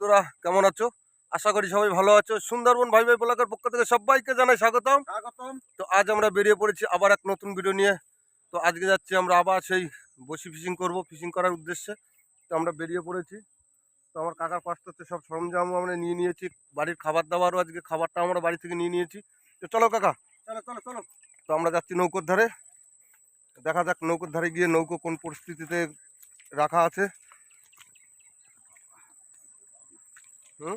তোরা কেমন আছো? আশা করি সবাই ভালো আছো। সুন্দরবন ভাই ভাই ব্লকের পক্ষ থেকে সবাইকে জানাই স্বাগতম। স্বাগতম। তো আজ আমরা বেরিয়ে পড়েছি আবার এক নতুন ভিডিও নিয়ে। তো আজকে যাচ্ছি আমরা আবার সেই বসি ফিশিং করব ফিশিং করার উদ্দেশ্যে। তো আমরা বেরিয়ে পড়েছি। তো আমার কাকার কষ্ট হচ্ছে সব সরঞ্জামও আমরা নিয়ে নিয়েছি। বাড়ির খাবার দাবারও আজকে খাবারটা আমরা বাড়ি থেকে নিয়ে নিয়েছি। তো চলো কাকা। চলো চলো চলো। তো আমরা যাচ্ছি নৌকোর ধারে। দেখা যাক নৌকোর ধারে গিয়ে নৌকো কোন পরিস্থিতিতে রাখা আছে। হুম?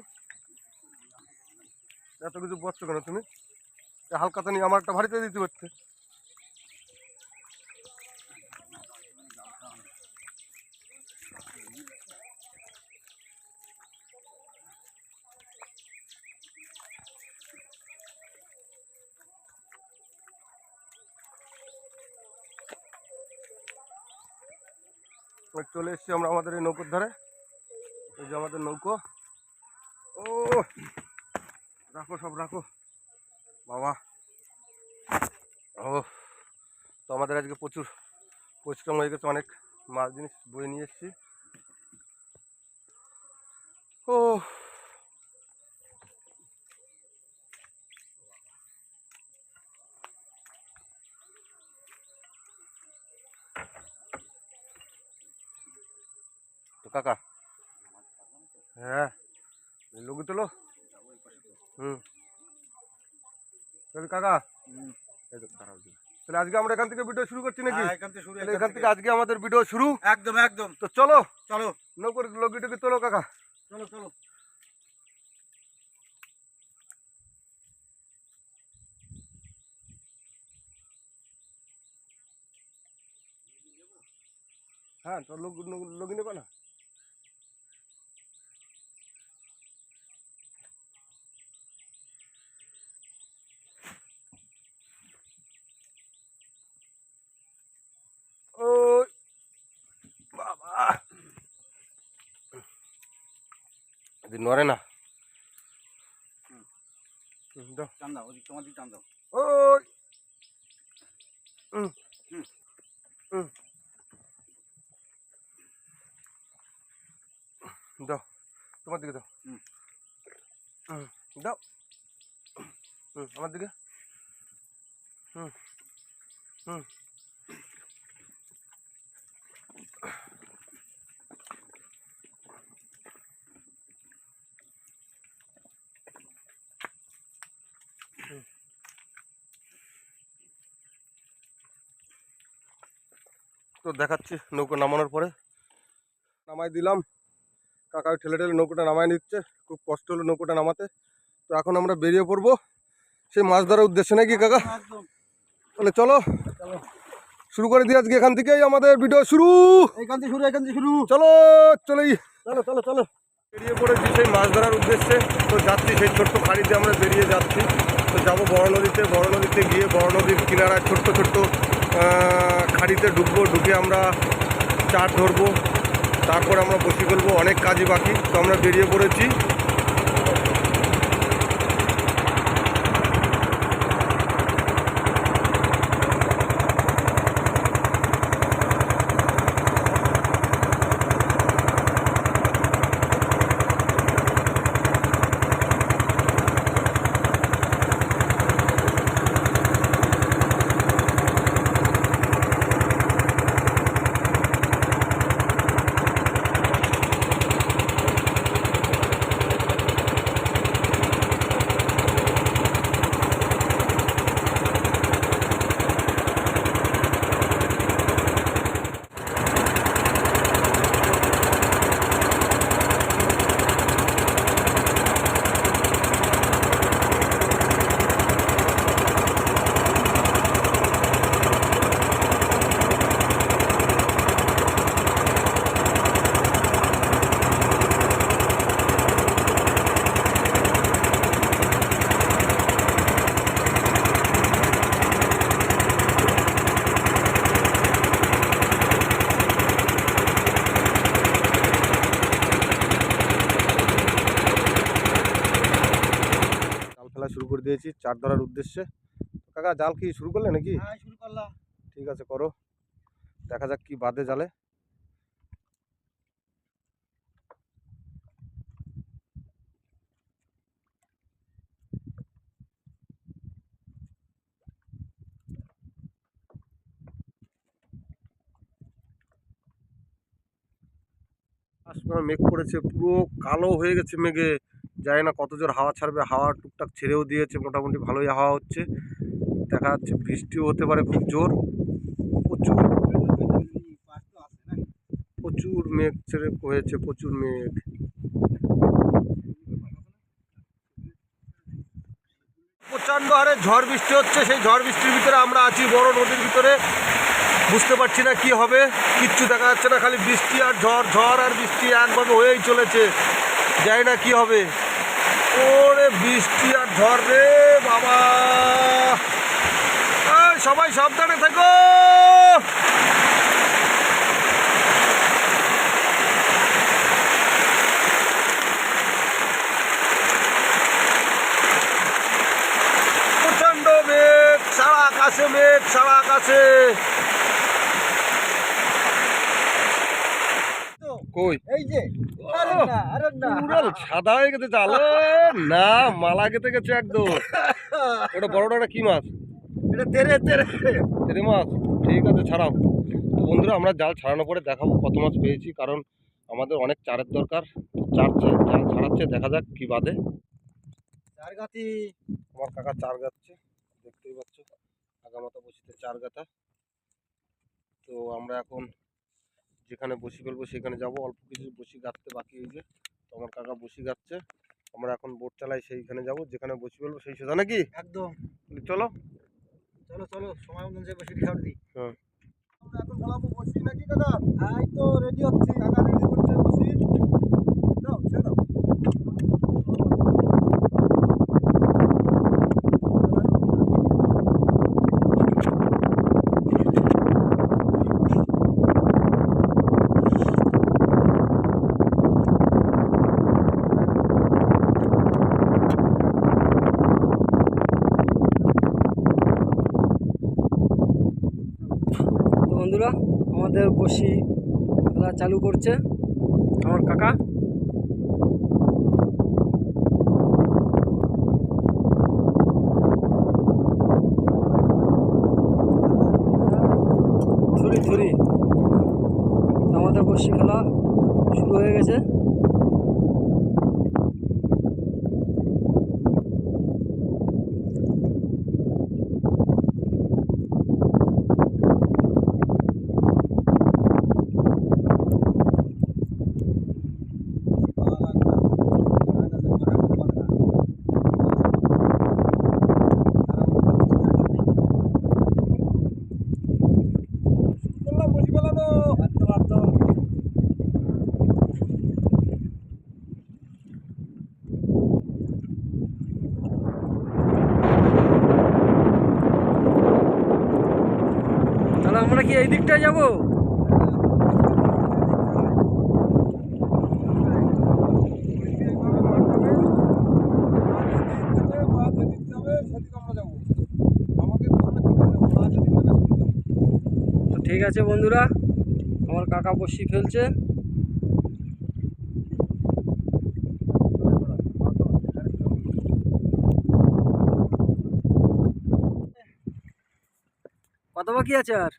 এত কিছু বসছো কেন তুমি? এ হালকাতে নিয়ে আমার একটা ভারীতে দিতে পারছে চলে এসেছি আমরা আমাদের এই নৌকোর ধারে। এই যে আমাদের নৌকো। রাখো। সব রাখো। বাবা। ও, তো আমাদের আজকে প্রচুর পরিশ্রম হয়ে গেছে, অনেক মাল জিনিস বয়ে নিয়ে এসেছি। ও। তো কাকা হ্যাঁ। লোকে তোলো। হুম। কাকা দাঁড়াও তাহলে আজকে আমরা এখান থেকে ভিডিও শুরু করছি নাকি? হ্যাঁ, এখান থেকে শুরু এখান থেকে। আজকে আমাদের ভিডিও শুরু। একদম একদম। তো চলো চলো। নৌকর লগি টুকি তোলো কাকা। চলো চলো। হ্যাঁ তো লোক লগি নেবে না ওই বাবা এদিন নড়ে না। দাও। তোমার দিক দাও। দাও। হুম আমার দিকে। হুম। হুম। তো দেখাচ্ছি নৌকো নামানোর পরে। নামাই দিলাম। কাকা ঠেলে ঠেলে নৌকোটা নামাই নিচ্ছে। খুব কষ্ট হলো নৌকোটা নামাতে। তো এখন আমরা বেরিয়ে পড়ব। সেই মাছ ধরার উদ্দেশ্যে নাকি কাকা? তাহলে চলো। চলো। শুরু করে দিয়ে আজকে এখান থেকেই আমাদের ভিডিও শুরু। এখান থেকে শুরু এখান থেকে শুরু। চলো চলেই। চলো চলো চলো। বেরিয়ে পড়েছি সেই মাছ ধরার উদ্দেশ্যে। তো যাচ্ছি সেই ছোট্ট খাড়িতে আমরা বেরিয়ে যাচ্ছি। তো যাব বড় নদীতে। বড় নদীতে গিয়ে বড় নদীর কিনারায় ছোট্ট ছোট্ট খাড়িতে ঢুকবো, ঢুকে আমরা চার ধরবো, তারপর আমরা বসে ফেলব, অনেক কাজই বাকি, তো আমরা বেরিয়ে পড়েছি। দিয়েছি চার ধরার উদ্দেশ্যে। কাকা জাল কি শুরু করলে নাকি? হ্যাঁ, শুরু ঠিক আছে করো। দেখা যাক কি বাদে জালে। আসমান মেঘ করেছে পুরো কালো হয়ে গেছে মেঘে। জানি না কত জোর হাওয়া ছাড়বে, হাওয়া টুকটাক ছেড়েও দিয়েছে, মোটামুটি ভালোই হাওয়া হচ্ছে। দেখা যাচ্ছে বৃষ্টিও হতে পারে খুব জোর। প্রচুর প্রচুর মেঘ ছেড়ে হয়েছে, প্রচুর মেঘ। প্রচণ্ড হারে ঝড় বৃষ্টি হচ্ছে, সেই ঝড় বৃষ্টির ভিতরে আমরা আছি, বড় নদীর ভিতরে। বুঝতে পারছি না কি হবে, কিচ্ছু দেখা যাচ্ছে না, খালি বৃষ্টি আর ঝড় ঝড় আর বৃষ্টি একভাবে হয়েই চলেছে। জানি না কি হবে। ওরে বৃষ্টি আর ঝড় রে বাবা। সবাই সাবধানে থেকো। প্রচণ্ড মেঘ, সারা আকাশে মেঘ, সারা আকাশে। কই? এই যে আরে না সাদা হয়ে গেছে না মালা গেতে গেছে একদম। ওটা বড়টা একটা কি মাছ? এটা তেরে তেরে। তেরে মাছ? ঠিক আছে ছাড়াও। তো বন্ধুরা আমরা জাল ছাড়ানোর পরে দেখাবো কত মাছ পেয়েছি কারণ আমাদের অনেক চারের দরকার। চার জাল ছাড়াচ্ছে দেখা যাক কি বাদে। চার গাতি আমার কাকা চার গাচ্ছে দেখতেই পাচ্ছ। আগামাতা বসিতে চার গাতা তো আমরা এখন যেখানে বসি ফেলব সেখানে যাব। অল্প কিছু বসি গাঁথতে বাকি এই যে তো আমার কাকা বসি গাচ্ছে আমরা এখন বোট চালাই সেইখানে যাব। যেখানে বসি ফেলব সেই সোজা নাকি? একদম। চলো। চলো চলো। সময় অনুযায়ী বসে খাওয়া দিই। হ্যাঁ। আমরা এখন ফেলাবো বসি নাকি কাকা? এই তো রেডি হচ্ছে। কাকা রেডি করছে বসি দাও ছেড়ে দাও তো বন্ধুরা আমাদের বসি খেলা চালু করছে আমার কাকা। ছুরি ছুরি। আমাদের বসি খেলা শুরু হয়ে গেছে। কি, এই দিকটায় যাব? ঠিক আছে বন্ধুরা, আমার কাকা বসি ফেলছে। কত বাকি আছে আর?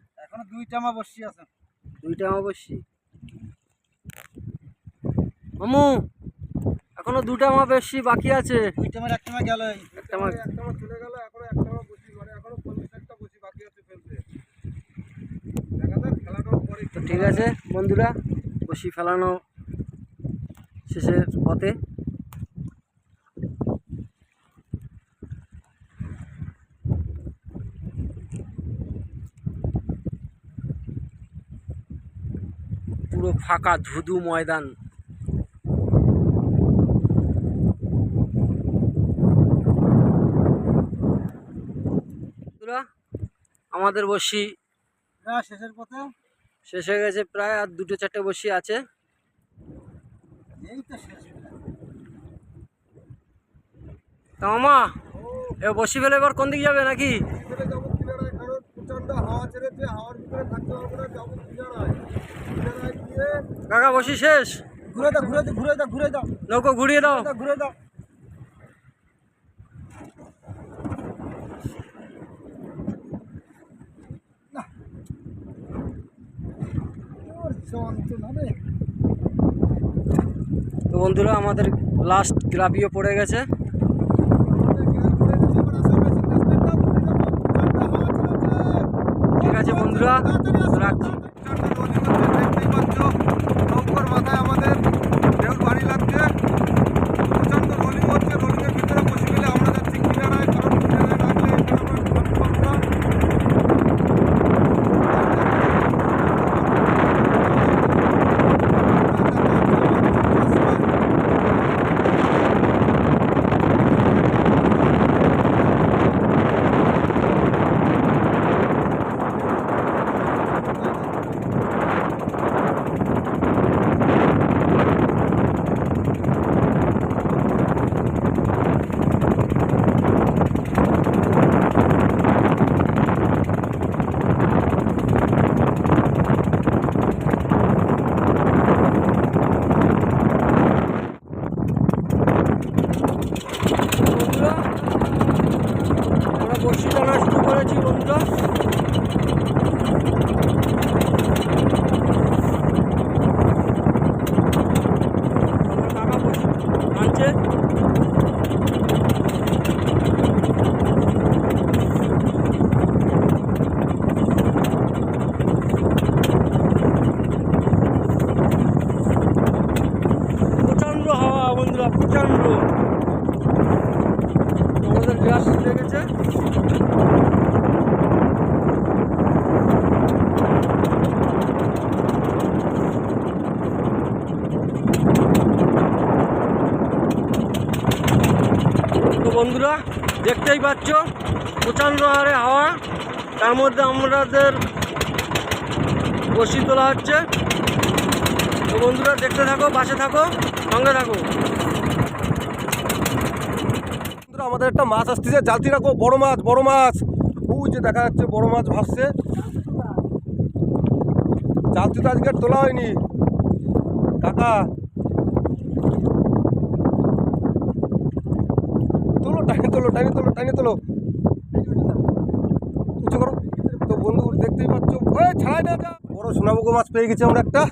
দুইটা মা বসি আছে। দুইটা আমার বসি মামু এখনও দুটা আমার বেশি বাকি আছে। দুইটা মার একটা মা গেল। একটা মাছ একটা মাছ চলে গেল এখনও একটা মাছ বসি মানে এখনও পঞ্চাশ একটা বসি বাকি আছে ফেলতে। দেখা যাক খেলাটার পরে তো ঠিক আছে বন্ধুরা বসি ফেলানো শেষের পথে পুরো ফাঁকা ধুধু ময়দান। আমাদের বসি। হ্যাঁ শেষের পথে। শেষ হয়ে গেছে প্রায় আর দুটো চারটে বসি আছে। এই তো শেষ তা মামা এ বসি ফেলে এবার কোন দিকে যাবে নাকি? হাওয়া ছেড়েছে হাওয়ার ভিতরে থাকতে পারব না কাকা বসি শেষ। ঘুরে দাও ঘুরে দাও ঘুরে দাও ঘুরে দাও। নৌকো ঘুরিয়ে দাও। ঘুরে দাও তো বন্ধুরা আমাদের লাস্ট গ্রাপিও পড়ে গেছে। ঠিক আছে বন্ধুরা রাখছি দেখতেই পাচ্ছ নৌকোর মাথায় আমাদের ঢেউর বাড়ি লাগছে প্রচণ্ড রোলিং হচ্ছে রোলিংয়ের ভিতরে বসে গেলে আমরা যাচ্ছি কিনারায় কারণ কিনারায় রাখলে এখানে আমরা ধান পাবো না। বন্ধুরা আমরা বড়শি টানা শুরু করেছি বন্ধুরা আমার কাকা বড়শি টানছে প্রচণ্ড হাওয়া বন্ধুরা প্রচণ্ড। আমাদের গ্যাস লেগেছে বন্ধুরা, দেখতেই পাচ্ছ, প্রচণ্ড হারে হাওয়া। তার মধ্যে আমাদের বসি তোলা হচ্ছে। তো বন্ধুরা, দেখতে থাকো বাসে থাকো, সঙ্গে থাকো বন্ধুরা, আমাদের একটা মাছ আসতেছে জালতি রাখো বড় মাছ বড় মাছ। ওই যে দেখা যাচ্ছে বড় মাছ ভাসছে। জালতি তো আজকে তোলা হয়নি। কাকা। তোলো টাইনে তোলো টাইনে তোলো টাইনে তোলো। উঁচু করো। তো বন্ধু, দেখতেই পাচ্ছ। ওই ছাড়াই না বড় সোনামুখো মাছ পেয়ে গেছি আমরা একটা।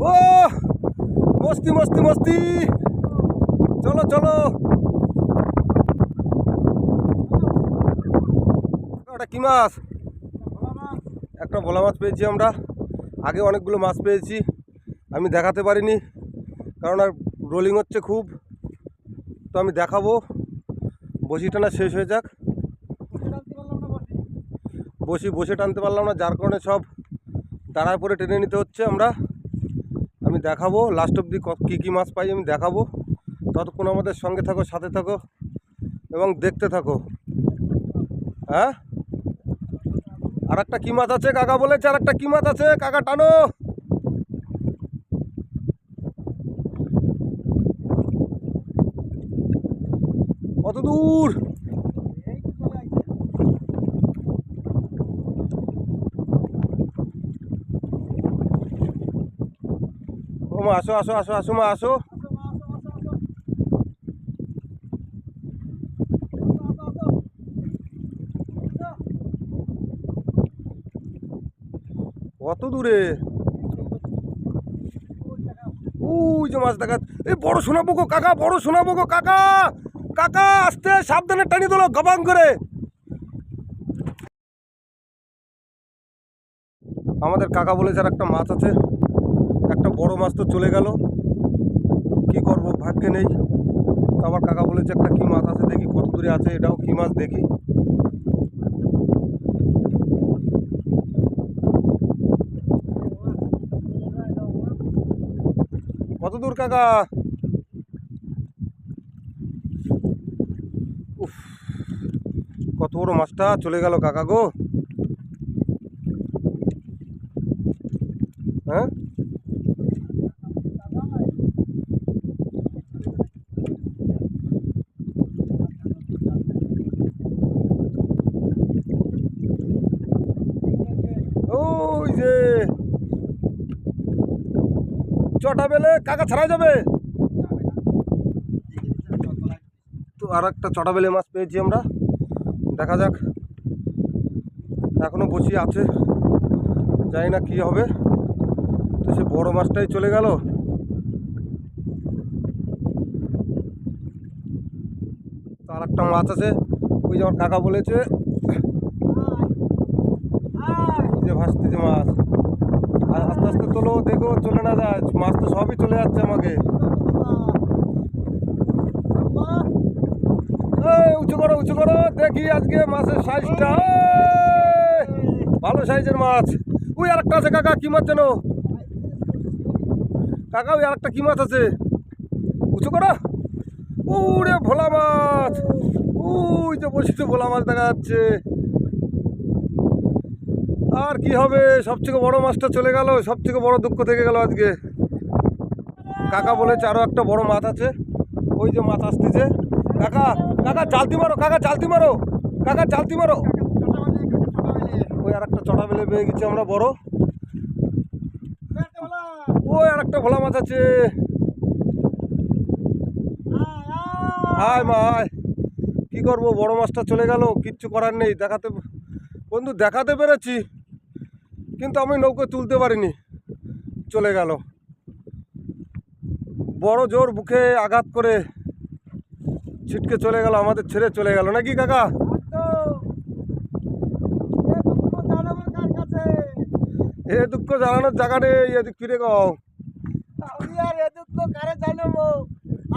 ও, মস্তি মস্তি মস্তি। চলো চলো। ওটা কি মাছ? একটা ভোলা মাছ পেয়েছি আমরা। আগে অনেকগুলো মাছ পেয়েছি। আমি দেখাতে পারিনি, কারণ আর রোলিং হচ্ছে খুব। তো আমি দেখাবো। বসি টানা শেষ হয়ে যাক। বসি, বসে টানতে পারলাম না, যার কারণে সব দাঁড়ায় পরে টেনে নিতে হচ্ছে আমরা। আমি দেখাবো লাস্ট অবধি কী কী মাছ পাই আমি দেখাবো। ততক্ষণ আমাদের সঙ্গে থাকো, সাথে থাকো এবং দেখতে থাকো। হ্যাঁ? আর একটা কি মাছ আছে, কাকা বলেছে আর একটা কি মাছ আছে, কাকা টানো। কত দূর? আসো আসো আসো আসো মা, আসো। কত দূরে? ওই যে মাছ দেখা এই বড় শোনাবো গো কাকা, বড় শোনাবো গো কাকা! কাকা, আস্তে, সাবধানে টানি তোলো, গবাং করে। আমাদের কাকা বলেছে আর একটা মাছ আছে। একটা বড় মাছ তো চলে গেল। কি করব? ভাগ্যে নেই। আবার কাকা বলেছে, একটা কি মাছ আছে দেখি, কত দূরে আছে? এটাও কি মাছ দেখি। কত কাকা? উফ কত বড় মাছটা চলে গেল কাকা গো। হ্যাঁ? কাটা বেলে কাকা ছাড়া যাবে। তো আর একটা চটা বেলে মাছ পেয়েছি আমরা। দেখা যাক। এখনও বসিয়ে আছে। জানি না কি হবে। তো সে বড় মাছটাই চলে গেল। আর একটা মাছ আছে। ওই যে আমার কাকা বলেছে। যে মাছ। আস্তে আস্তে তোলো, দেখো, চলে না যায়। মাছ তো সবই চলে যাচ্ছে আমাকে। উঁচু করো উঁচু করো। দেখি আজকে মাছের সাইজটা। ভালো সাইজের মাছ। ওই আরেকটা আছে, কাকা, কি মাছ যেন? কাকা, ওই আরেকটা কি মাছ আছে? উঁচু করো। ওরে ভোলা মাছ। ওই যে বসেছে ভোলা মাছ দেখা যাচ্ছে। আর কি হবে? সব থেকে বড় মাছটা চলে গেল সব থেকে বড় দুঃখ থেকে গেল আজকে। কাকা বলেছে আরও একটা বড় মাছ আছে। ওই যে মাছ আসতেছে। কাকা কাকা চালতি মারো, কাকা চালতি মারো, কাকা চালতি মারো। ওই আর একটা চটা বেলে পেয়ে গেছি আমরা বড়। ওই আর একটা ভোলা মাছ আছে। আয় মা আয় কি করব? বড় মাছটা চলে গেল, কিচ্ছু করার নেই, দেখাতে বন্ধু, দেখাতে পেরেছি। কিন্তু আমি নৌকো তুলতে পারিনি। চলে গেল। বড় জোর বুকে আঘাত করে ছিটকে চলে গেল আমাদের ছেড়ে চলে গেল। নাকি কাকা? এ দুঃখ জানানোর জায়গা নেই এদিক ফিরে গাও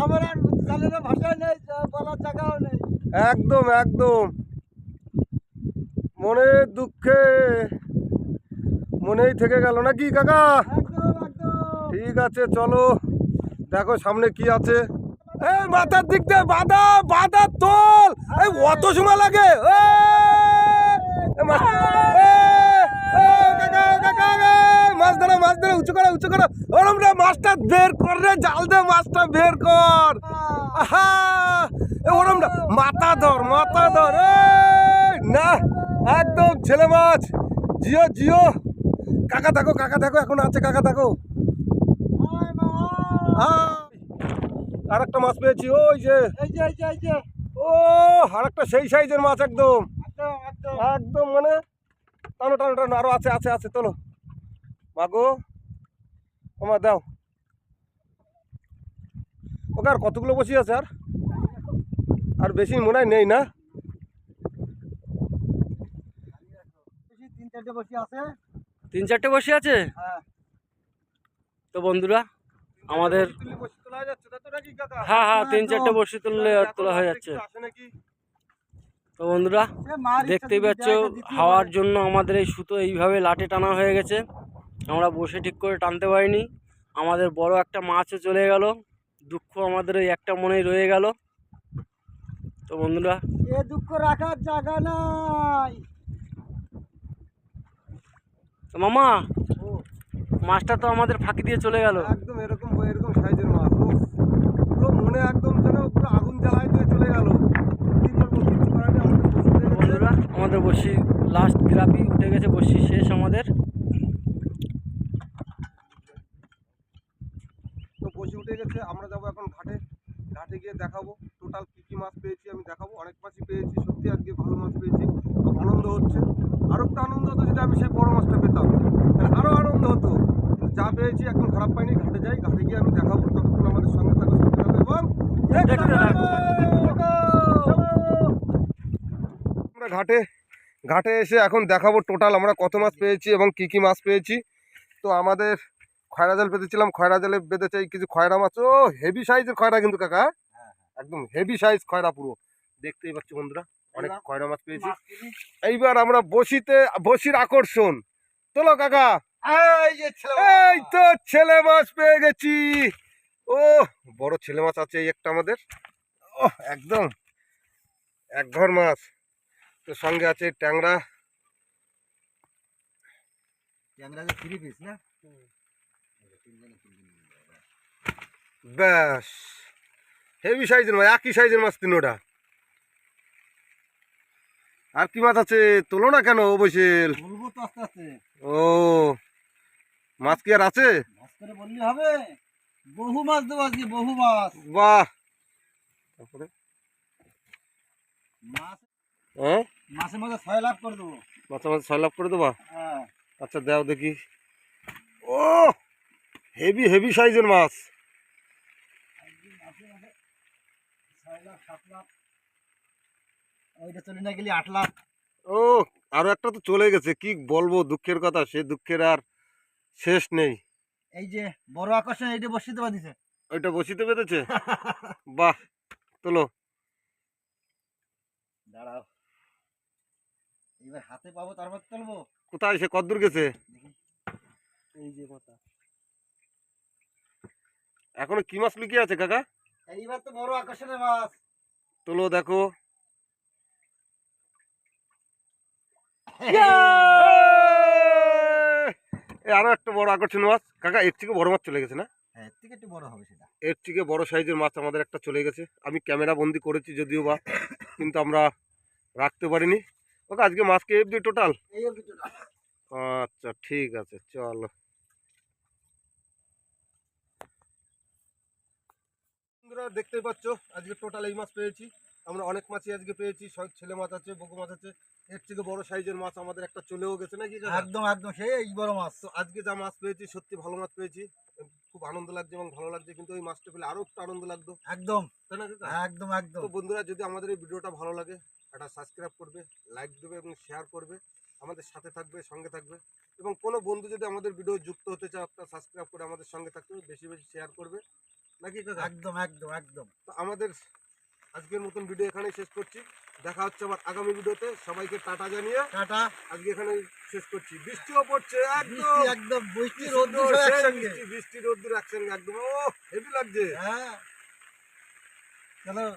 আমার আর চালানোর ভাষা নেই বলার জায়গাও নেই। একদম একদম। মনের দুঃখে মনেই থেকে গেল নাকি কাকা? ঠিক আছে চলো। দেখো সামনে কি আছে। এই মাথার দিক দিয়ে বাধা বাধা তোল। এই অত সময় লাগে। মাছ ধরো মাছ ধরো উঁচু করো উঁচু করো। ওরম রে মাছটা বের কর রে জাল দে মাছটা বের কর। ওরম না মাথা ধর মাথা ধর। না একদম ছেলে মাছ। জিও জিও। কাকা দেখো কাকা দেখো এখন আছে কাকা দেখো আর একটা মাছ পেয়েছি ওই যে। এই যে এই যে এই যে। ও আর একটা সেই সাইজের মাছ একদম। একদম মানে টানো টানো টানো আরও আছে আছে আছে তোলো। মাগো আমার দাও। ওকে আর কতগুলো বসি আছে আর? আর বেশি মনে হয় নেই না? তিন চারটে বসে আছে। তিন চারটে বসে আছে? হ্যাঁ। তো বন্ধুরা আমাদের হ্যাঁ হ্যাঁ তিন চারটে বসে তুললে তোলা হয়ে যাচ্ছে। তো বন্ধুরা দেখতেই পাচ্ছ হাওয়ার জন্য আমাদের এই সুতো এইভাবে লাটে টানা হয়ে গেছে। আমরা বসে ঠিক করে টানতে পারিনি। আমাদের বড় একটা মাছও চলে গেল। দুঃখ আমাদের ওই একটা মনেই রয়ে গেল। তো বন্ধুরা এ দুঃখ রাখার জায়গা নাই। মামা মাছটা তো আমাদের ফাঁকি দিয়ে চলে গেল। একদম এরকম এরকম সাইজের মাছ পুরো মনে একদম যেন পুরো আগুন জ্বালাই দিয়ে চলে গেল। বন্ধুরা আমাদের বসি লাস্ট গ্রাফি উঠে গেছে বসি শেষ আমাদের। তো বসে উঠে গেছে আমরা যাব এখন ঘাটে। ঘাটে গিয়ে দেখাবো টোটাল কী কী মাছ পেয়েছি আমি দেখাবো। অনেক মাছই পেয়েছি সত্যি আজকে ভালো মাছ পেয়েছি। খুব আনন্দ হচ্ছে। আরও একটা আনন্দ হতো যদি আমি সেই বড় মাছটা পেতাম। তাহলে আরও আনন্দ হতো। কিন্তু যা পেয়েছি এখন খারাপ পাইনি ঘাটে যাই ঘাটে গিয়ে আমি দেখাবো ততক্ষণ আমাদের সঙ্গে থাকো এবং আমরা ঘাটে ঘাটে এসে এখন দেখাবো টোটাল আমরা কত মাছ পেয়েছি এবং কি কি মাছ পেয়েছি। তো আমাদের খয়রা জাল পেতেছিলাম খয়রা জালে বেঁধেছে কিছু খয়রা মাছ। ও হেভি সাইজের খয়রা কিন্তু কাকা। হ্যাঁ? একদম হেভি সাইজ খয়রা পুরো। দেখতেই পাচ্ছি বন্ধুরা। অনেক খয়রা মাছ পেয়েছি। এইবার আমরা বসিতে বসির আকর্ষণ। তোলো কাকা। এই যে ছেলে তো ছেলে মাছ পেয়ে গেছি। ও বড় ছেলে মাছ আছে এই একটা আমাদের। ও একদম। এক ঘর মাছ। তো সঙ্গে আছে ট্যাংরা। ব্যাস। হেভি সাইজের মাছ একই সাইজের মাছ তিনোটা। আর কি মাছ আছে? তোলো না কেন আস্তে ও মাছ কি আর আছে? মাছ করে বললে হবে। বহু মাছ দেবো আজকে বহু মাছ। বাহ! তারপরে? মাছ হ্যাঁ মাছের মধ্যে ছয় লাখ করে দেবো। মাছের মাছ ছয় লাখ করে দেবা? হ্যাঁ। আচ্ছা দাও দেখি। ও হেভি হেভি সাইজের মাছ। ছয় লাখ সাত লাখ ওইটা চলে না গেলে আট লাখ। ও আরও একটা তো চলে গেছে। কি বলব দুঃখের কথা সে দুঃখের আর শেষ নেই। এই যে বড় আকর্ষণ এইটা বসিতে পারিছে ওইটা বসিতে পেরেছে বাহ তোলো। দাঁড়াও। এবার হাতে পাবো তারপর তুলবো। কোথায়? সে কদ্দূর গেছে। এই যে কথা এখনও কি মাছ লুকিয়ে আছে কাকা? এইবার তো বড় আকর্ষণের মাছ। তোলো দেখো। আরও একটা বড় আকর্ষণ মাছ। কাকা এর থেকে বড় মাছ চলে গেছে না? হ্যাঁ এর থেকে একটু বড় হবে সেটা। এর থেকে বড় সাইজের মাছ আমাদের একটা চলে গেছে। আমি ক্যামেরা বন্দি করেছি যদিও বা কিন্তু আমরা রাখতে পারিনি। ওকে আজকে মাছ কে এফ টোটাল। আচ্ছা ঠিক আছে চলো। বন্ধুরা দেখতেই পাচ্ছ আজকে টোটাল এই মাছ পেয়েছি। আমরা অনেক মাছই আজকে পেয়েছি সব ছেলে মাছ আছে বগু মাছ আছে। এর থেকে বড় সাইজের মাছ আমাদের একটা চলেও গেছে নাকি? একদম একদম সেই বড় মাছ। তো আজকে যা মাছ পেয়েছি সত্যি ভালো মাছ পেয়েছি। খুব আনন্দ লাগছে এবং ভালো লাগছে কিন্তু ওই মাছটা পেলে আরও একটু আনন্দ লাগতো। একদম। তাই না একদম একদম। তো বন্ধুরা যদি আমাদের এই ভিডিওটা ভালো লাগে একটা সাবস্ক্রাইব করবে লাইক দেবে এবং শেয়ার করবে আমাদের সাথে থাকবে সঙ্গে থাকবে। এবং কোনো বন্ধু যদি আমাদের ভিডিও যুক্ত হতে চায় একটা সাবস্ক্রাইব করে আমাদের সঙ্গে থাকবে বেশি বেশি শেয়ার করবে। নাকি একদম একদম একদম। তো আমাদের আজকের মতন ভিডিও এখানে শেষ করছি। দেখা হচ্ছে আবার আগামী ভিডিওতে সবাইকে টাটা জানিয়ে টাটা। আজকে এখানে শেষ করছি। বৃষ্টিও পড়ছে একদম। একদম বৃষ্টি রোদ্দুর একসঙ্গে। বৃষ্টি বৃষ্টি রোদ্দুর একসঙ্গে একদম। ও হেভি লাগছে। হ্যাঁ। চলো।